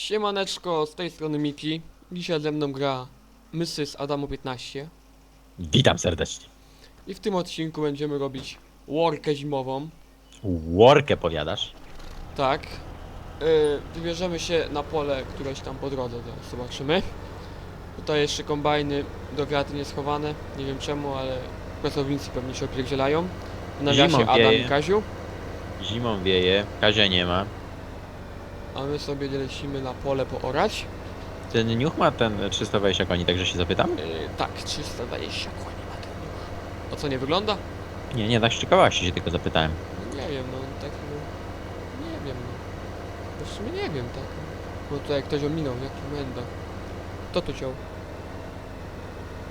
Siemaneczko, z tej strony Miki. Dzisiaj ze mną gra Mrs. Adamo 15 Witam serdecznie. i w tym odcinku będziemy robić workę zimową. Workę powiadasz? Tak. Yy, wybierzemy się na pole któreś tam po drodze, zaraz zobaczymy. Tutaj jeszcze kombajny do wiatry nie schowane, nie wiem czemu, ale pracownicy pewnie się opierdzielają. W nawiasie Zimą Adam wieje. i Kaziu, Zimą wieje, Kazia nie ma. A my sobie lecimy na pole poorać. Ten niuch ma ten 320 koni, także się zapytam? Yy, tak, 320 koni ma ten nóż. A co, nie wygląda? Nie, nie, tak z ciekawości się tylko zapytałem. No nie wiem, no tak no, nie wiem no. No w sumie nie wiem tak. To jak ktoś ominął, jaki menda. Kto tu ciął?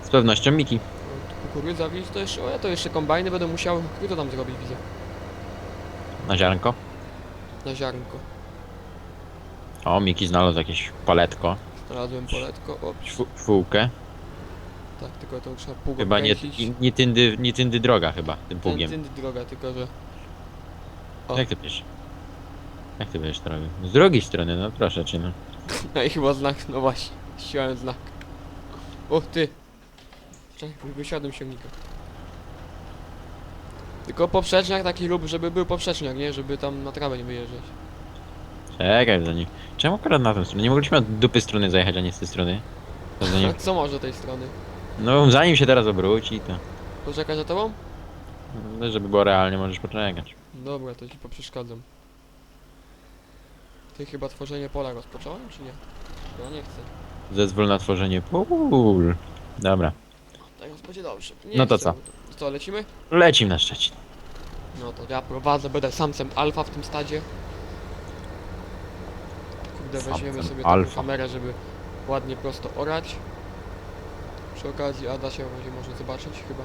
Z pewnością Miki. No, kukurydza, widzisz, to jeszcze, o ja to jeszcze kombajny będę musiał kukurydzę tam zrobić, widzę. Na ziarnko. Na ziarnko. O, Miki znalazł jakieś paletko. Znalazłem poletko, o, Czwółkę. tak, tylko to trzeba pół Chyba nie, nie, nie, tyndy, nie tyndy droga chyba, tym pługiem. Tędy droga, tylko że... o. Jak ty wiesz? Jak ty wiesz drogę? Z drugiej strony, no proszę cię no. No i chyba znak, no właśnie, ściąłem znak. O, ty! Czekaj, wysiadłem silnika. Tylko poprzeczniak taki lub, żeby był poprzeczniak, nie? Żeby tam na trawę nie wyjeżdżać. Czekaj za nim. Czemu akurat na tę stronę? Nie mogliśmy od dupy strony zajechać, a nie z tej strony? To za nim... Co może tej strony? No zanim się teraz obróci, to... Poczekaj za tobą? No, żeby było realnie, możesz poczekać. Dobra, to ci poprzeszkadzam. Ty chyba tworzenie pola rozpocząłem, czy nie? Ja nie chcę. Zezwól na tworzenie pól. Dobra. Teraz będzie dobrze. Nie No to chcę. co? Co, lecimy? Lecim na Szczecin. No to ja prowadzę, będę samcem alfa w tym stadzie. Kurde, weźmiemy sobie taką alfa. kamerę, żeby ładnie prosto orać. Przy okazji Ada się będzie może zobaczyć chyba.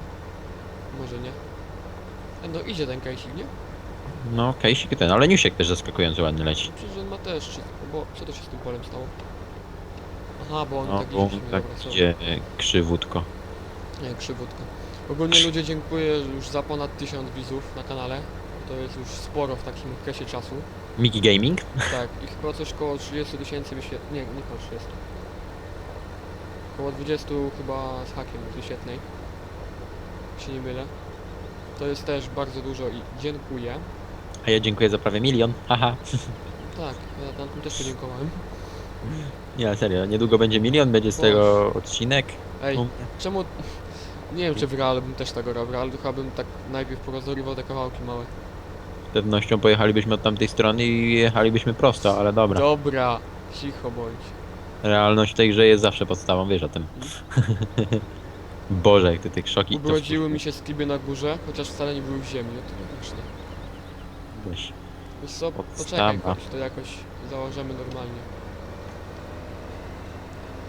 Może nie. E, No idzie ten kajsik, nie? No, kejsik ten, ale Niusiek też zaskakująco ładnie leci. Przecież on ma też, czy, bo co to się z tym polem stało? Aha, bo on No, tak bo idzie, tak dobra, sorry. idzie e, krzywutko. Nie, krzywutka. Ogólnie ludzie dziękuję już za ponad 1000 widzów na kanale. To jest już sporo w takim okresie czasu. Miki Gaming? Tak, i chyba coś koło 30 tysięcy wyświetleń. Nie, nie koło 30. Koło 20 chyba z hakiem wyświetleń. Się nie mylę. To jest też bardzo dużo i dziękuję. A ja dziękuję za prawie milion. Haha. Tak, ja tam też podziękowałem. Nie, serio, niedługo będzie milion, będzie z tego odcinek. Ej, u mnie. czemu... Nie wiem czy w Real bym też tego robił, ale chyba bym tak najpierw porozrywał te kawałki małe. Z pewnością pojechalibyśmy od tamtej strony i jechalibyśmy prosto, ale dobra. Dobra, cicho bądź. Realność w tej grze jest zawsze podstawą, wiesz o tym. Boże, jak ty tych szoki... to Ubrodziły mi się skiby na górze, chociaż wcale nie były w ziemi, no to logiczne. Weź. Wiesz co, Podstawa. poczekaj, chodź, to jakoś założymy normalnie.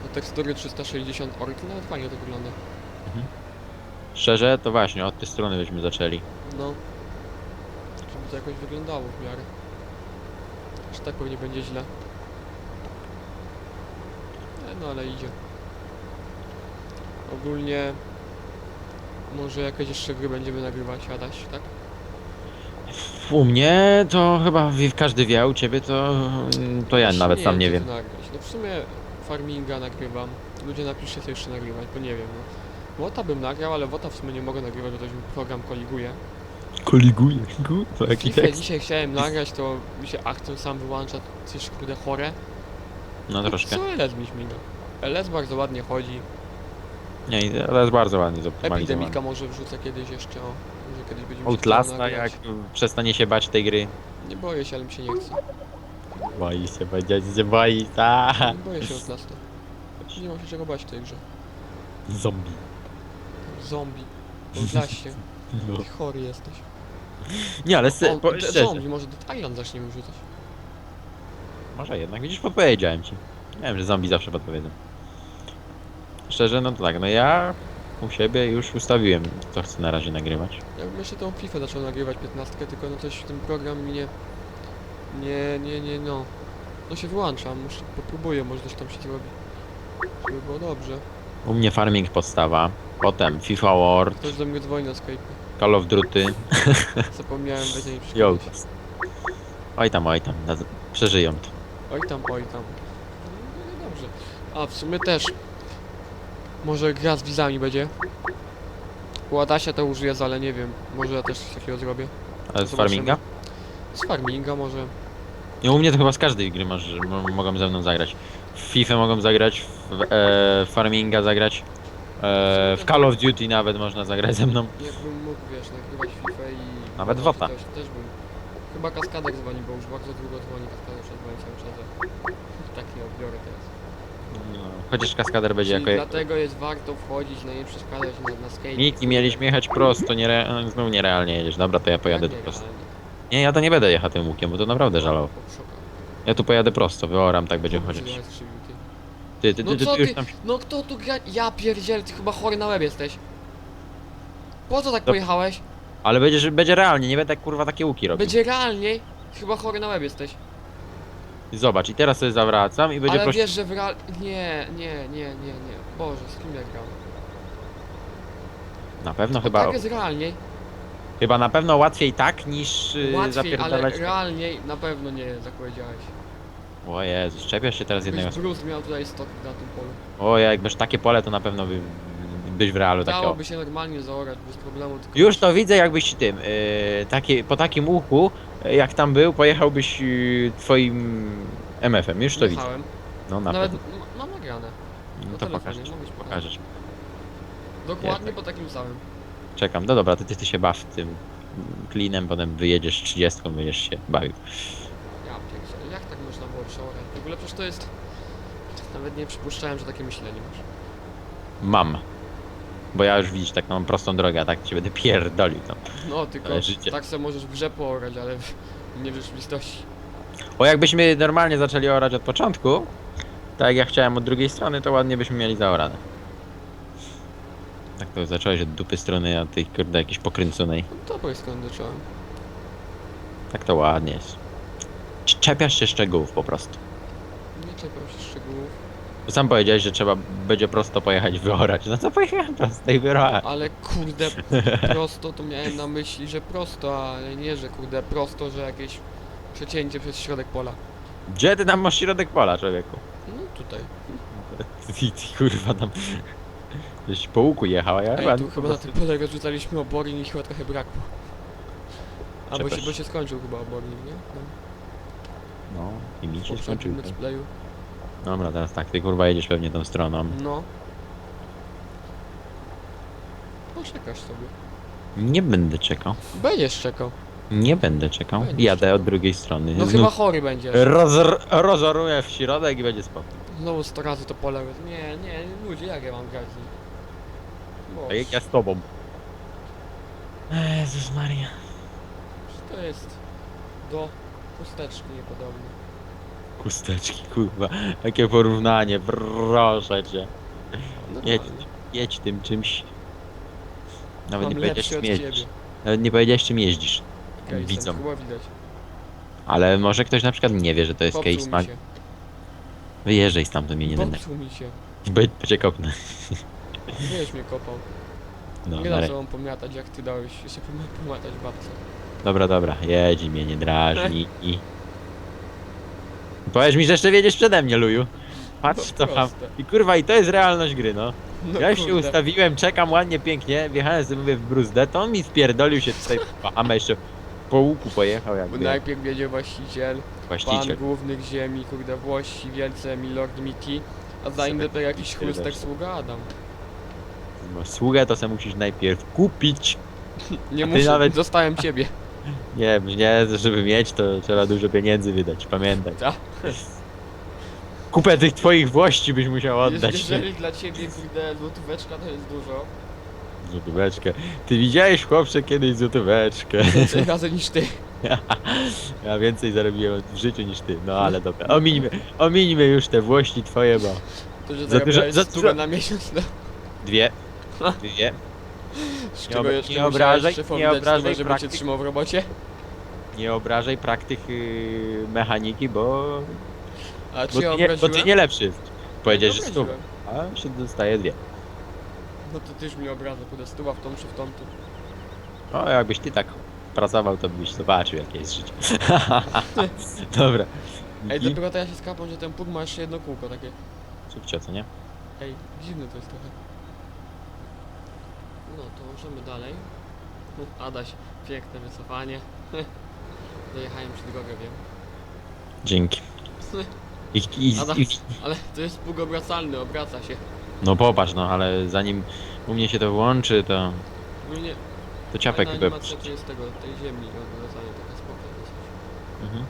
No tekstury 360 ork, nawet fajnie to wygląda. Szczerze, to właśnie, od tej strony byśmy zaczęli. No. To jakoś wyglądało w miarę. Że tak pewnie będzie źle. E, no ale idzie. Ogólnie... Może jakieś jeszcze gry będziemy nagrywać, Adaś, tak? U mnie to chyba każdy wie, a u ciebie to, to ja Właśnie nawet sam nie wiem. tu Nagrać. No w sumie farminga nagrywam. Ludzie napiszcie co jeszcze nagrywać, bo nie wiem no. Wota bym nagrał, ale Wota w sumie nie mogę nagrywać, bo to program koliguje. Koliguje, kurwa, jaki FIFA tekst. dzisiaj chciałem nagrać, to mi się akcją sam wyłącza, coś kurde chore. No troszkę. Co LS mi śmiga? LS bardzo ładnie chodzi. Nie, ale jest bardzo ładnie zoptymalizowany. Epidemika może wrzucę kiedyś jeszcze, o. Może kiedyś będziemy się Outlasta, jak przestanie się bać tej gry. Nie boję się, ale mi się nie chce. Boi się, będzie się boi, ta. Nie boję się Outlasta. Nie mam się czego bać w tej grze. Zombie. Zombie. W Outlaście. No. Ty chory jesteś. Nie, ale O, po, szczerze. zombie, może Dead Island zaczniemy rzucać. Może jednak, widzisz, podpowiedziałem ci. Nie wiem, że zombie zawsze podpowiedzą. Szczerze, no to tak, no ja u siebie już ustawiłem, co chcę na razie nagrywać. Ja bym jeszcze tą FIFA zaczął nagrywać 15, tylko no coś w tym program mi nie... Nie, nie, nie, no. No się wyłączam, muszę, popróbuję, może coś tam się zrobi. Żeby było dobrze. U mnie farming podstawa, potem FIFA World, Ktoś do mnie dzwoni na Skype. Call of Duty. Zapomniałem weź mi Yo. Oj tam, oj tam, na- przeżyją to. Oj tam, oj tam. dobrze. A w sumie też. Może gra z wizami będzie. U Adasia to już jest, ale nie wiem. Może ja też coś takiego zrobię. Ale z Zobaczymy. farminga? Z farminga może. Nie, u mnie to chyba z każdej gry masz, że mo- mogą ze mną zagrać. W FIFA mogą zagrać, w e, Farminga zagrać, e, w Call of Duty nawet można zagrać ze mną. Jakbym mógł, wiesz, nagrywać FIFA i... Nawet no, WOTA. Też, też bym. Chyba kaskader dzwoni, bo już bardzo długo dzwoni kaskader przed dzwoni cały czas. a Tak nie odbiorę teraz. No, chociaż kaskader będzie Czyli jako... dlatego jest warto wchodzić, no nie przeszkadzać na, na skate. Niki mieliśmy jechać prosto, niere... znowu nierealnie jedziesz. Dobra, to ja pojadę tu prosto. realnie. Nie, ja to nie będę jechał tym łukiem, bo to naprawdę żalował. O, szoka. Ja tu pojadę prosto, wyoram, tak będzie chodzić. Ty. Ty, ty, No ty, ty, co ty już ty? tam... No kto tu gra? Ja pierdzielę, ty chyba chory na łeb jesteś. Po co tak pojechałeś? Ale będzie, będzie realnie, nie będę kurwa takie łuki robił. Będzie realniej. Chyba chory na łeb jesteś. Zobacz, i teraz sobie zawracam i będzie Ale prosto... wiesz, że w real... Nie, nie, nie, nie, nie. Boże, z kim ja gram? Na pewno No chyba... tak jest realniej. Chyba na pewno łatwiej tak niż yy, Łatwiej, ale zapierdalać... realniej na pewno nie jest, jak powiedziałeś. O Jezu, czepiasz się teraz jednego... Jakbyś Bruce miał tutaj stok na tym polu. O, jakbyś takie pole, to na pewno by, byś w realu takiego. Dałoby się normalnie zaorać bez problemu, tylko... Już to widzę, jakbyś tym, yy, takie, po takim łuku, yy, jak tam był, pojechałbyś yy, twoim MF-em, już to widzę. Jechałem. No na Nawet pewno. m- mam nagrane. No to telefonie, pokażesz, mogę ci pokazać. pokażesz. Dokładnie po takim samym. Czekam, no dobra, to ty, ty się baw tym klinem, potem wyjedziesz 30, będziesz się bawił. Ja pierdzielę, jak tak można było przeorać? W ogóle przecież to jest... Nawet nie przypuszczałem, że takie myślenie masz. Mam. Bo ja już widzisz, tak mam prostą drogę, a tak cię będę pierdolił tam. No, tylko Ale życie. tak se możesz w grze poorać, ale w- nie w rzeczywistości. O, jakbyśmy normalnie zaczęli orać od początku, tak jak ja chciałem od drugiej strony, to ładnie byśmy mieli zaorane. Tak to zacząłeś od dupy strony, a tej kurde jakiejś pokręconej. No to jest skąd zacząłem. Tak to ładnie jest. Cz- Czepiasz się szczegółów po prostu. Się szczegółów. Sam powiedziałeś, że trzeba będzie prosto pojechać i wyorać. No to pojechałem prosto i wyorałem. Ale kurde, prosto to miałem na myśli, że prosto, ale nie, że kurde prosto, że jakieś przecięcie przez środek pola. Gdzie ty tam masz środek pola, człowieku? No tutaj. Ty, ty kurwa tam... Żeś po łuku jechał, ja Ej, chyba... tu chyba na tym pole rozrzucaliśmy obornik i chyba trochę brakło. A bo się, Przepraszam. bo się skończył chyba obornik, nie? No, No, i mi się skończył. playu. Dobra, teraz tak, ty kurwa jedziesz pewnie tą stroną. No. Poczekasz sobie. Nie będę czekał. Będziesz czekał. Nie będę czekał. Będziesz Jadę od drugiej strony. No Znów chyba chory będziesz. Rozor rozoruję w środek i będzie spokój. Znowu 100 razy to pole. Nie, nie, ludzie, jak ja mam grać z nim? Boże, jak ja z tobą? Jezus Maria. To jest do chusteczki niepodobne. Chusteczki, kurwa. Jakie porównanie, proszę cię. Jedź, Normalnie. jedź tym czymś. Nawet Mam nie powiedziałeś lepszy czym od jeździsz. ciebie. Nawet nie powiedziałeś czym jeździsz. Case'em, Widzą. Chyba widać. Ale może ktoś na przykład nie wie, że to jest Popsuł case mi mag. się. Wyjeżdżaj stamtąd mnie nie będę. Popsuł mi się. Będzie kopnę. Wiesz mnie kopał. No, Nie na da re- sobą pomiatać jak ty dałeś się pom- pomiatać babce. Dobra, dobra, jedź i mnie nie drażni i... Powiedz mi, że jeszcze wiedziesz przede mnie, Luju. Patrz No to mam. proste. I kurwa, i to jest realność gry, no. No Ja już się kurde. ustawiłem, czekam ładnie, pięknie, wjechałem sobie mówię w bruzdę, to on mi wpierdolił się tutaj, a jeszcze po łuku pojechał Bo jakby najpierw wiedzie właściciel, pan właściciel. głównych ziemi, kurde Włosi, wielce Milord Miki, a za nim Sobie dopiero jakiś pierdolę. chlustek sługa Adam. No, Sługę to sobie musisz najpierw kupić. Nie A ty muszę, nawet- dostałem ciebie. Nie, nie, żeby mieć to trzeba dużo pieniędzy wydać, pamiętaj. Ta. Kupę tych twoich włości byś musiał oddać. Jeżeli dla ciebie kurde złotóweczka to jest dużo, Złotóweczkę. Ty widziałeś chłopcze kiedyś złotóweczkę. więcej razy niż ty. Ja więcej zarobiłem w życiu niż ty. No ale dobra. Omińmy, omińmy już te włości twoje, bo To, że Za dużo- za dużo- na miesiąc, no. dwie. Dwie. Z Nie czego ob- jeszcze nie musiałeś obrażaj- szefowi nie dać obrażaj stówę, żeby cię praktyk- trzymał w robocie? Nie obrażaj praktyk yy, mechaniki, bo, A bo, ja ty nie, bo ty nie lepszy. Powiedziałeś, że obraziłem. A się dostaje dwie. No to tyś mi obraza, kurde stuwa w tą czy w tamtą. O, jakbyś ty tak pracował, to byś zobaczył, jakie jest życie. Dobra. Ej, Miki? dopiero teraz się skapam, że ten pług ma jeszcze jedno kółko takie. Subcio, co nie? Ej, dziwne to jest trochę. No, to możemy dalej. Adaś, piękne wycofanie. Dojechałem przed drogę, wiem. Dzięki. I, i, Adam. i, Ale to jest pług obracalny, obraca się. no popatrz, no ale zanim u mnie się to włączy, to, Ogólnie to ciapek chyba... animacja tu jest tego, tej ziemi obracania, taka spoko dosyć. Mhm.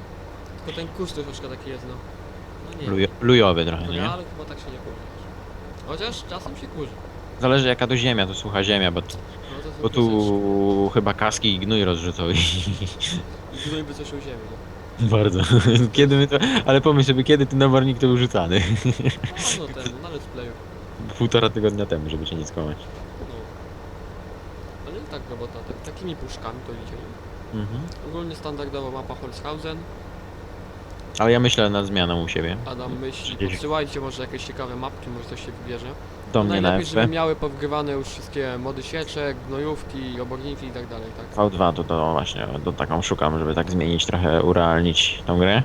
Tylko ten kurz to troszkę taki jest, no. No nie. Lujo, lujowy trochę, no nie? realu chyba tak się nie kurzy. Chociaż czasem się kurzy. Zależy jaka to ziemia, to sucha ziemia, bo, No to bo tu chyba kaski i gnój rozrzucał i gnój by coś o ziemi, no. bardzo. Kiedy my to... Ale pomyśl sobie, kiedy ten nabornik to był rzucany? No, no ten, na let's playu. Półtora tygodnia temu, żeby cię nie skłamać. No. Ale tak robota, tak, takimi puszkami to idzie. nie? Mhm. Ogólnie standardowo mapa Holzhausen. Ale ja myślę nad zmianą u siebie. Adam myśli, Gdzieś- podsyłajcie może jakieś ciekawe mapki, może coś się wybierze. Do mnie na Najlepiej, żeby miały powgrywane już wszystkie mody sieczek, gnojówki, oborniki i tak dalej, tak? V2 to, to właśnie, to taką szukam, żeby tak zmienić, trochę urealnić tą grę.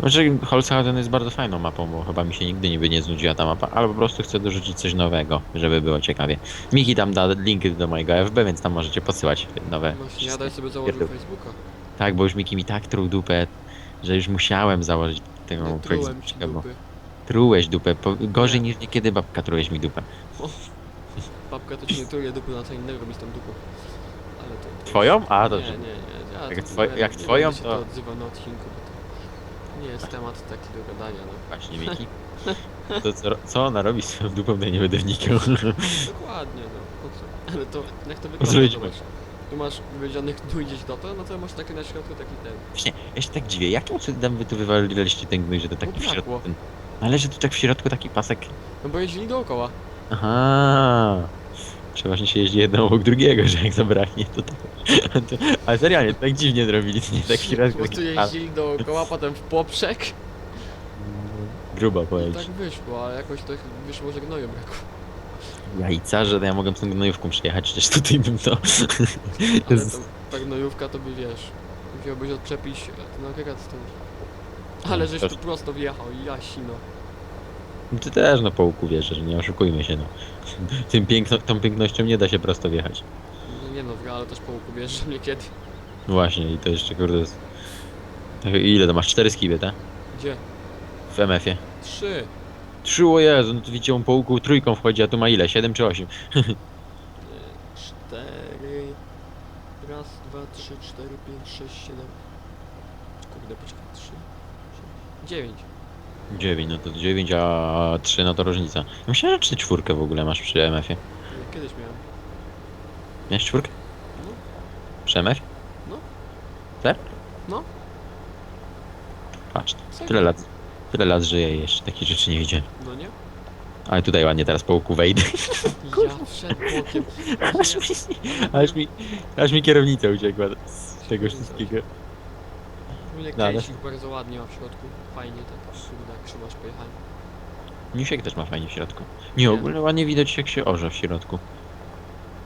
Znaczy, Holzhausen jest bardzo fajną mapą, bo chyba mi się nigdy niby nie znudziła ta mapa, ale po prostu chcę dorzucić coś nowego, żeby było ciekawie. Miki tam da linki do mojego FB, więc tam możecie podsyłać nowe. Właśnie, ja daj sobie założył pierdół. Facebooka. Tak, bo już Miki mi tak truł dupę, że już musiałem założyć tego Nie trułem ci Facebooka, bo dupy. Trułeś dupę, po, gorzej niż niekiedy babka trułeś mi dupę. Babka to ci nie truje dupy na co innego robi z tą dupą. Ale to... to Twoją? A, nie, dobrze. nie, nie. Ja Jak to nie- jak nie twoją, będę się to- to na odcinku, bo to nie jest temat taki do gadania, no. Właśnie, Miki. To co, co ona robi z swoją dupą, to ja nie będę wnikał. Dokładnie, no. Po co? Ale to, jak to wygląda, zobacz. Tu masz wywiedzionych gnój gdzieś do to, no to masz taki na środku taki ten. Właśnie, ja się tak dziwię, jakim cudem wy tu wywaliliście ten gnój, że to taki w środku ten... Ale że tu tak w środku taki pasek... No bo jeździli dookoła. Aha. Przeważnie się jeździ jedno obok drugiego, że jak zabraknie to tak... To, ale serialnie, tak dziwnie zrobili, nie tak w Po środku prostu taki pas. jeździli dookoła, potem w poprzek. Grubo I powiedzieć. tak wyszło, ale jakoś to wyszło, że gnoju brakło. Jajca, że ja mogłem z tą gnojówką przyjechać, przecież tutaj bym to... Ale to, ta gnojówka to by wiesz, musiałbyś odczepić ten agregat z tyłu. Ale No, żeś też- tu prosto wjechał jasino. Ty też no po łuku wiesz, że nie oszukujmy się no. Tym piękno, tą pięknością nie da się prosto wjechać. No nie no, ale też po łuku wiesz, że mnie kiedy. Właśnie i to jeszcze kurde jest... Tak, Ile to masz? Cztery skiby, tak? Gdzie? W MF-ie. Trzy. Trzy, o Jezu, no to widzicie, on po łuku trójką wchodzi, a tu ma ile? Siedem czy osiem? Cztery. Raz, dwa, trzy, cztery, pięć, sześć, siedem. Kurde, poczekaj, trzy. Dziewięć. Dziewięć, no to dziewięć, a trzy, no to różnica. Myślałem, że ty czwórkę w ogóle masz przy MF-ie. Nie, Kiedyś miałem. Miałeś czwórkę? No. Przy MF? No. Tak? No. Patrz, Serio? tyle lat, tyle lat żyję i jeszcze takich rzeczy nie widziałem. No nie? Ale tutaj ładnie teraz po łuku wejdę. Ja bokiem. Aż mi, aż mi, aż mi kierownica uciekła z tego wszystkiego. Mnie No, ale- kejsik bardzo ładnie ma w środku. Fajnie tak, kurde, jak trzymasz pojechanie. Misiek też ma fajnie w środku. Nie, Nie. ogólnie ładnie widać jak się orze w środku.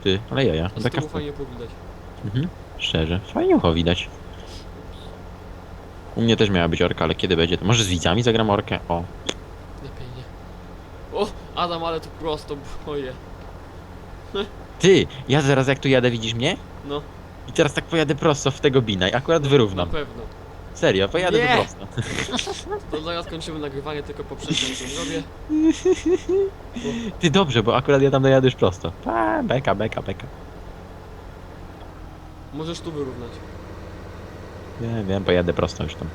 Ty, ale jaja. Z Taka tyłu fajnie powidać. Mhm, szczerze, fajniucho widać. U mnie też miała być orka, ale kiedy będzie? To może z widzami zagram orkę? O, Lepiej nie. O, Adam, ale tu prosto, boję. ty, ja zaraz jak tu jadę, widzisz mnie? No, I teraz tak pojadę prosto w tego bina i akurat na wyrównam. pewno. Serio, pojadę Nie! tu prosto. To zaraz kończymy nagrywanie, tylko poprzednie co zrobię. Ty dobrze, bo akurat ja tam dojadę już prosto. Pa, beka, beka, beka. Możesz tu wyrównać. Wiem, wiem, pojadę prosto już tam.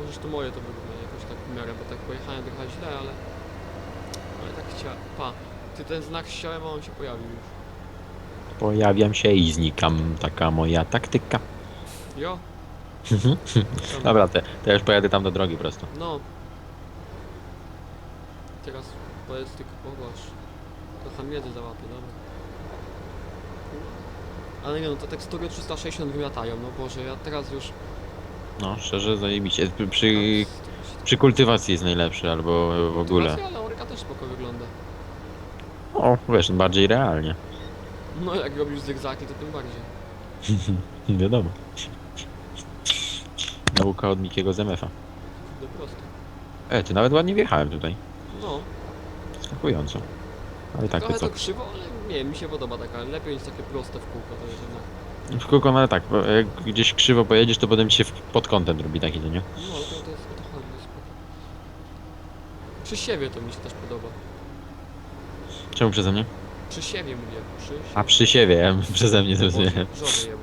Możesz tu moje to wyrównać jakoś tak w miarę, bo tak pojechałem trochę źle, ale... Ale tak chciałem... Pa, ty ten znak ściąłem, a on się pojawił już. Pojawiam się i znikam. Taka moja taktyka. Jo? Dobra, to, to ja już pojadę tam do drogi prosto. No. Teraz powiedz tylko, pogosz. Trochę miedzy załapie, dobra. Ale nie no, te tekstury 360 wymiatają, no Boże, ja teraz już... No, szczerze, zajebiście. Przy, przy, przy kultywacji jest najlepszy, albo w ogóle. Kultywacja, Ale orka też spoko wygląda. O, wiesz, bardziej realnie. No jak robisz zygzaki, to tym bardziej. Wiadomo. Nauka od Mikiego z MF-a. Kurde, prosto. E, ty nawet ładnie wjechałem tutaj. No, Skakująco. Ale tak, to trochę co? to krzywo, ale nie, mi się podoba taka, lepiej niż takie proste w kółko, to jest jednak. W kółko, no ale tak, bo jak gdzieś krzywo pojedziesz, to potem ci się w- pod kątem robi taki, to nie? No, to, to jest to spoko. Przy siewie to mi się też podoba. Czemu przeze mnie? Przy siewie mówię, przy siewie. A przy siewie, ja przeze mnie zrozumiałem. Żony.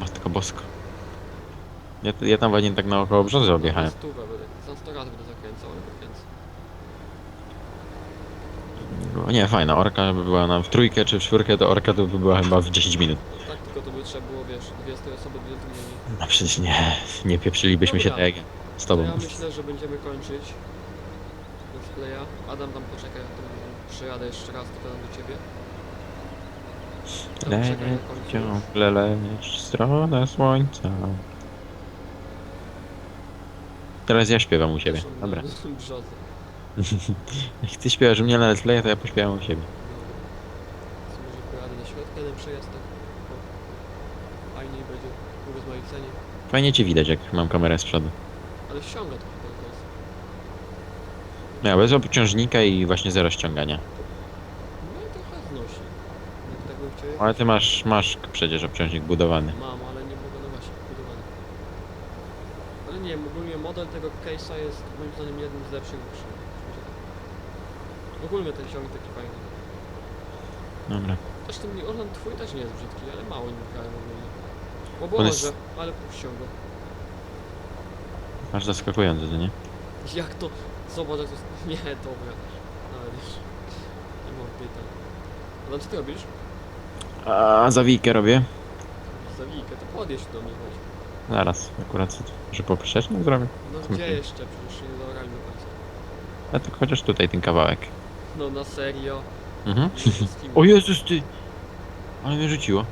Matko bosko. Ja, ja tam właśnie tak naokoło brzozy objechałem. Stówę będę, za 100 razy będę zakręcał, ale zakręcę. No Nie, fajna, orka by była nam w trójkę czy w czwórkę, to orka to by była chyba w 10 minut. No tak, tylko to by trzeba było, wiesz, dwie z tej osoby, dwie drugiej. No przecież nie, nie pieprzylibyśmy się Dobra. tak jak z To tobą. ja myślę, że będziemy kończyć let's playa. Adam tam poczekaj, ja tam przyjadę jeszcze raz, tam do ciebie. Tam czekaj na Leć końcu. ciągle leć w stronę słońca. Teraz ja śpiewam u siebie. Dobra. Jak ty śpiewasz u mnie na Let's Play, to ja pośpiewam u siebie. Dobra. Więc Może pojadę na środek, jeden przejazd tak. O. Fajniej będzie, urozmaicenie. Fajnie cię widać, jak mam kamerę z przodu. Ale ściąga trochę to jest. No, ja bez obciążnika i właśnie zero ściągania. No i trochę znosi. Jak tak bym chciał Ale ty masz, masz przecież obciążnik budowany. Mam, ale nie mogę no właśnie budowany. Ale nie wiem, ogólnie model tego case'a jest moim zdaniem jednym z lepszych grze. Ogólnie ten ciągnik taki fajny. Dobra. Zresztą mi Orlan twój też nie jest brzydki, ale mało nim grałem ogólnie. O Boże, jest- ale puścił go. Masz zaskakujące, to nie? Jak to? Zobacz jak to jest... Nie, dobra. Ale wiesz... Nie mam pytań. Adam, co ty robisz? A zawijkę robię. Zawijkę, to podjedź do mnie chodź. Zaraz, akurat, że poprzecznik zrobię. No Okej. gdzie jeszcze? Przecież się nie zaorali do końca. A to chociaż tutaj ten kawałek. No na serio. Mhm. Nie wiem, z kim. O Jezus ty! Ale mnie rzuciło.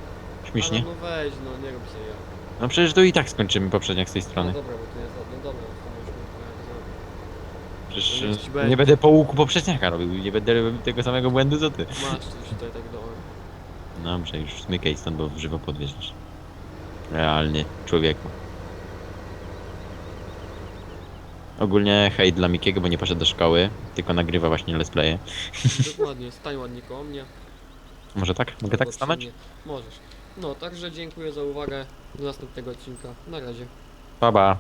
Śmiesznie. Ale no weź, no nie rób się ja. No przecież to i tak skończymy poprzedniak z tej No strony. dobra, bo to jest... No dobra, to już jak Przecież No niech ci e, będzie. nie będę po łuku poprzedniaka robił, nie będę robił tego samego błędu co ty. Masz coś tutaj tak do... Dobrze, już smykaj stąd, bo w żywo podwieziesz. Realnie, człowieku. Ogólnie hejt dla Mikiego, bo nie poszedł do szkoły, tylko nagrywa właśnie let's playe. Dokładnie, stań ładnie koło mnie. Może tak? Mogę albo tak przy stanąć? mnie. Możesz. No, także dziękuję za uwagę. Do następnego odcinka. Na razie. Pa, pa.